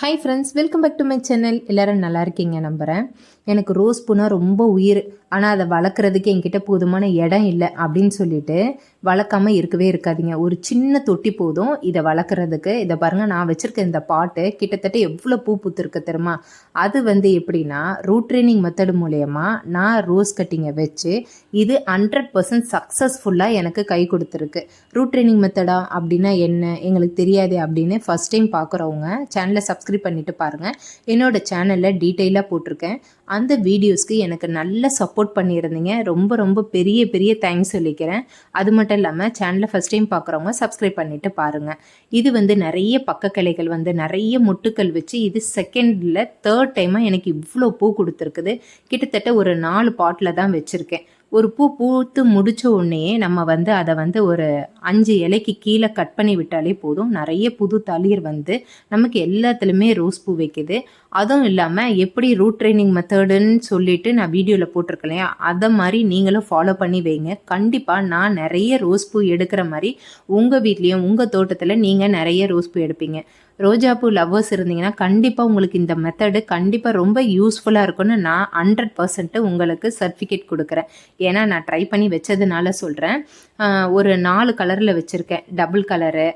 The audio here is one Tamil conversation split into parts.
Hi friends welcome back to my channel எல்லோரும் நல்லா இருக்கீங்க நம்புகிறேன் எனக்கு ரோஸ் பூனா ரொம்ப உயிர். ஆனால் அதை வளர்க்குறதுக்கு என்கிட்ட போதுமான இடம் இல்லை அப்படின்னு சொல்லிட்டு வளர்க்காம இருக்கவே இருக்காதிங்க. ஒரு சின்ன தொட்டி போதும் இதை வளர்க்குறதுக்கு. இதை பாருங்கள் நான் வச்சுருக்க இந்த பாட்டு கிட்டத்தட்ட எவ்வளோ பூ பூத்துருக்கு தெரியுமா? அது வந்து எப்படின்னா ரூட் ட்ரைனிங் மெத்தடு மூலயமா நான் ரோஸ் கட்டிங்கை வச்சு இது ஹண்ட்ரட் பர்சன்ட் சக்ஸஸ்ஃபுல்லாக எனக்கு கை கொடுத்துருக்கு. ரூட் ட்ரைனிங் மெத்தடா அப்படின்னா என்ன? எங்களுக்கு தெரியாது அப்படின்னு ஃபஸ்ட் டைம் பார்க்குறவங்க சேனலை சப்ஸ்கிரைப் பண்ணிட்டு பாருங்கள் என்னோட சேனலில் டீட்டெயிலாக போட்டிருக்கேன். அந்த வீடியோஸ்க்கு எனக்கு நல்ல சப்போர்ட் பண்ணியிருந்தீங்க. ரொம்ப ரொம்ப பெரிய பெரிய தேங்க்ஸ் சொல்லிக்கிறேன். அது மட்டும் இல்லாமல் சேனலை ஃபஸ்ட் டைம் பார்க்குறவங்க சப்ஸ்கிரைப் பண்ணிவிட்டு பாருங்கள் இது வந்து நிறைய பக்க கிளைகள் வந்து நிறைய மொட்டுக்கள் வச்சு இது செகண்டில் தேர்ட் டைமாக எனக்கு இவ்வளோ பூ கொடுத்துருக்குது. கிட்டத்தட்ட ஒரு நாலு பாட்டில் தான் வச்சுருக்கேன். ஒரு பூ பூத்து முடிச்ச உடனே நம்ம வந்து அதை வந்து ஒரு அஞ்சு இலைக்கு கீழே கட் பண்ணி விட்டாலே போதும். நிறைய புது தளிர் வந்து நமக்கு எல்லாத்துலேயுமே ரோஸ் பூ வைக்குது. அதுவும் இல்லாமல் எப்படி ரூட் ட்ரைனிங் மெத்தடுன்னு சொல்லிட்டு நான் வீடியோவில் போட்டிருக்கேன் இல்லையா? அதை மாதிரி நீங்களும் ஃபாலோ பண்ணி வைங்க. கண்டிப்பாக நான் நிறைய ரோஸ் பூ எடுக்கிற மாதிரி உங்கள் வீட்லேயும் உங்கள் தோட்டத்தில் நீங்கள் நிறைய ரோஸ் பூ எடுப்பீங்க. ரோஜாப்பூ லவ்வர்ஸ் இருந்தீங்கன்னா கண்டிப்பாக உங்களுக்கு இந்த மெத்தடு கண்டிப்பாக ரொம்ப யூஸ்ஃபுல்லாக இருக்கும்னு நான் ஹண்ட்ரட் பர்சன்ட்டு உங்களுக்கு சர்டிஃபிகேட் கொடுக்குறேன். ஏன்னா நான் ட்ரை பண்ணி வச்சதுனால சொல்கிறேன் ஒரு நாலு கலரில் வச்சுருக்கேன். Double colour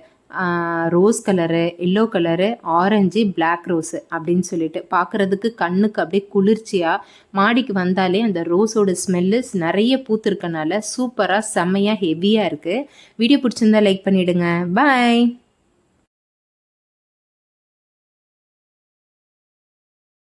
rose colour yellow colour orange black rose அப்படின்னு சொல்லிட்டு. பார்க்குறதுக்கு கண்ணுக்கு அப்படியே குளிர்ச்சியாக மாடிக்கு வந்தாலே அந்த ரோஸோட ஸ்மெல்லு நிறைய பூத்துருக்கனால சூப்பராக செம்மையாக ஹெவியாக இருக்குது வீடியோ பிடிச்சிருந்தா லைக் பண்ணிவிடுங்க பாய்